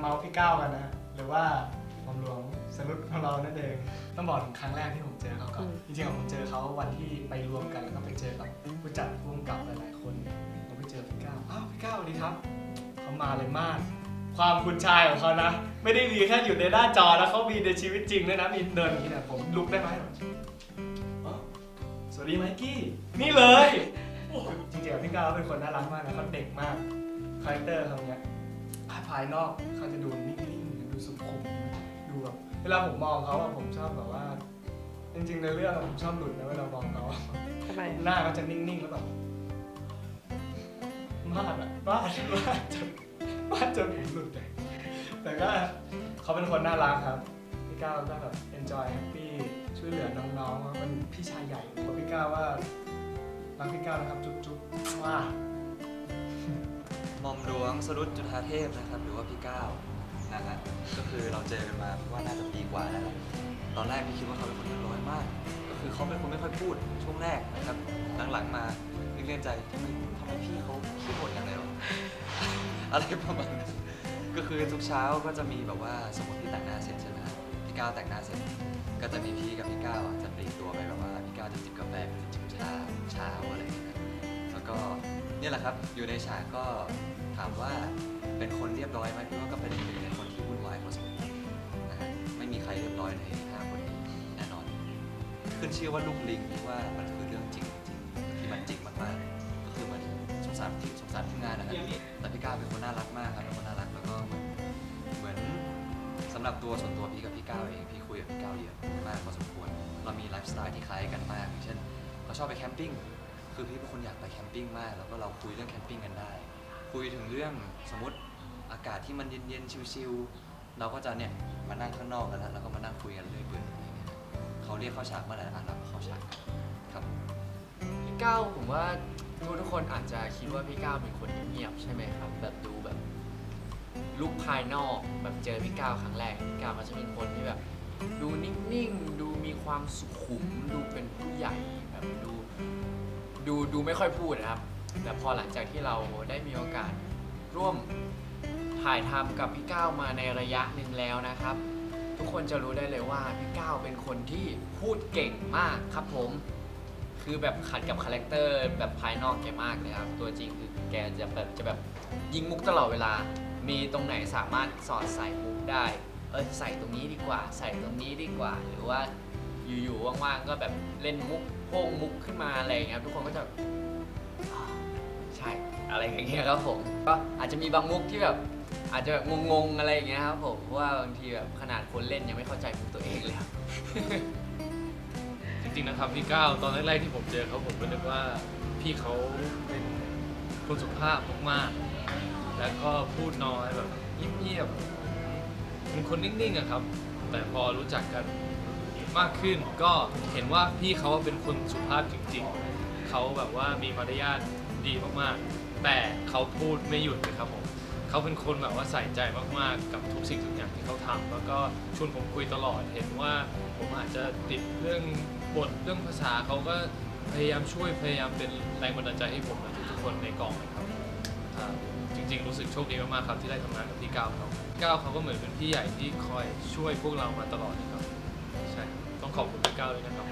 เมาส์พี่ก้าวกันนะฮะหรือว่าผมหลวงสรุปของเรานั่นเองต้องบอกถึงครั้งแรกที่ผมเจอเขาก่อนอืมจริงๆผมเจอเขาวันที่ไปรวมกันแล้วก็ไปเจอกับผู้จัดผู้กำกับหลายๆคนผมไปเจอพี่ก้าวอ้าวพี่ก้าวสวัสดีครับเขามาเลยมาก ความคุณชายของเขานะ ไม่ได้มีแค่อยู่ในหน้าจอแล้วเขามีในชีวิตจริงด้วยนะมีเดินอย่างนี้เนี่ยผมลุกได้ไหมอ๋อสวัสดีไมค์กี้นี่เลยโอ้โหจริงๆแล้วพี่ก้าวเป็นคนน่ารักมากนะเขาเด็กมากคาแรคเตอร์เขาเนี้ย ภายนอกเขาจะดูนิ่งๆ ดูสุขุม ดูแบบเวลาผมมองเขาอะผมชอบแบบว่า จริงๆในเรื่องอะผมชอบหลุดนะเวลามองเขาทำไมหน้าเขาจะนิ่งๆแล้วแบบบ้าดอะบ้าดบ้าดจนบ้าดจนผมหลุดเลยแต่ก็เขาเป็นคนน่ารักครับพี่ก้าวก็แบบ enjoy happy ช่วยเหลือน้องๆมันพี่ชายใหญ่บอกพี่ก้าวว่ารักพี่ก้าวนะครับจุ๊บจุ๊บว้า หม่อมหลวงสรุตจุฑาเทพนะครับ หรือว่าพี่ก้าวนะฮะก็คือเราเจอกันมาว่าน่าจะปีกว่าแล้วนะตอนแรกพี่คิดว่าเขาเป็นคนเรียบร้อยมาก ก็คือเขาเป็นคนไม่ค่อยพูดช่วงแรกนะครับหลังๆมานึกในใจทำไมทำไมพี่เขาพูดหมดอย่างไรวะ อะไรประมาณนั้นก็คือทุกเช้าก็จะมีแบบว่าสมมติพี่แต่งหน้าเสร็จใช่ไหมพี่ก้าวแต่งหน้าเสร็จ ก็จะมีพี่กับพี่ก้าวอะ ละครับ อยู่ในฉากก็ถามว่าเป็นคนเรียบร้อยไหมพี่ว่าก็เป็นหนึ่งในคนที่วุ่นวายพอสมควรนะฮะไม่มีใครเรียบร้อยในห้าคนนี้แน่นอน ขึ้นชื่อว่าลูกลิงที่ว่ามันคือเรื่องจริงจริงที่มันจริงมากๆก็คือมันสงสารที่สงสารทีมงานนะครับแต่พี่ก้าวเป็นคนน่ารักมากครับเป็นคนน่ารักแล้วก็เหมือนเหมือนสำหรับตัวส่วนตัวพี่กับพี่ก้าวเองพี่คุยกับพี่ก้าวเยอะมากพอสมควร เรามีไลฟ์สไตล์ที่คล้ายกันมากอย่างเช่นเราชอบไปแคมปิ้ง คือพี่เป็นคนอยากไปแคมปิ้งมาก แล้วก็เราคุยเรื่องแคมปิ้งกันได้ คุยถึงเรื่องสมมติอากาศที่มันเย็นๆชิลๆเราก็จะเนี่ยมานั่งข้างนอกกันแล้วแล้วก็มานั่งคุยกันเรื่อยเปื่อยอะไรเงี้ยเขาเรียกเข้าฉากเมื่อไหร่อะเราก็เข้าฉากครับพี่ก้าวผมว่าทุกทุกคนอาจจะคิดว่าพี่ก้าวเป็นคนเงียบๆใช่ไหมครับ แบบดูแบบลุกภายนอกแบบเจอพี่ก้าวครั้งแรกพี่ก้าวก็จะเป็นคนที่แบบ ดูนิ่งๆ ดูมีความสุขุมดูเป็น ดูดูไม่ค่อยพูดนะครับ แต่พอหลังจากที่เราได้มีโอกาสร่วมถ่ายทำกับพี่ก้าวมาในระยะหนึ่งแล้วนะครับ ทุกคนจะรู้ได้เลยว่าพี่ก้าวเป็นคนที่พูดเก่งมากครับผม คือแบบขัดกับคาแรคเตอร์แบบภายนอกแกมากเลยครับ ตัวจริงคือแกจะแบบจะแบบยิงมุกตลอดเวลา มีตรงไหนสามารถสอดใส่มุกได้ เออใส่ตรงนี้ดีกว่า ใส่ตรงนี้ดีกว่า หรือว่า อยู่ๆว่างๆก็แบบเล่นมุกโพ่งมุกขึ้นมาอะไรอย่างเงี้ยครับทุกคนก็จะอ่าใช่อะไรอย่างเงี้ยครับผมก็อาจจะมีบางมุกที่แบบอาจจะแบบงงๆอะไรอย่างเงี้ยครับผมเพราะว่าบางทีแบบขนาดคนเล่นยังไม่เข้าใจมุกตัวเองเลยครับ จริงๆนะครับพี่ก้าวตอนแรกๆที่ผมเจอเขาผมก็นึกว่าพี่เขาเป็นคนสุภาพมากๆ แล้วก็พูดน้อยแบบเงียบๆเป็นคนนิ่งๆอะครับ แต่พอรู้จักกัน มากขึ้น ก็เห็นว่าพี่เขาเป็นคนสุภาพจริงๆ เขาแบบว่ามีมารยาทดีมากๆ แต่เขาพูดไม่หยุดเลยครับผมเขาเป็นคนแบบว่าใส่ใจมากๆ กับทุกสิ่งทุกอย่างที่เขาทำแล้วก็ชวนผมคุยตลอด เห็นว่าผมอาจจะติดเรื่องบทเรื่องภาษาเขาก็พยายามช่วยพยายามเป็นแรงบันดาลใจให้ผมและทุกๆคนในกองเลยครับจริงๆ รู้สึกโชคดีมากๆครับที่ได้ทำงานกับพี่ก้าวเขาก้าวเขาก็เหมือนเป็นพี่ใหญ่ที่คอยช่วยพวกเรามาตลอดนะครับ ต้องขอบคุณพี่ก้าวด้วยนะครับ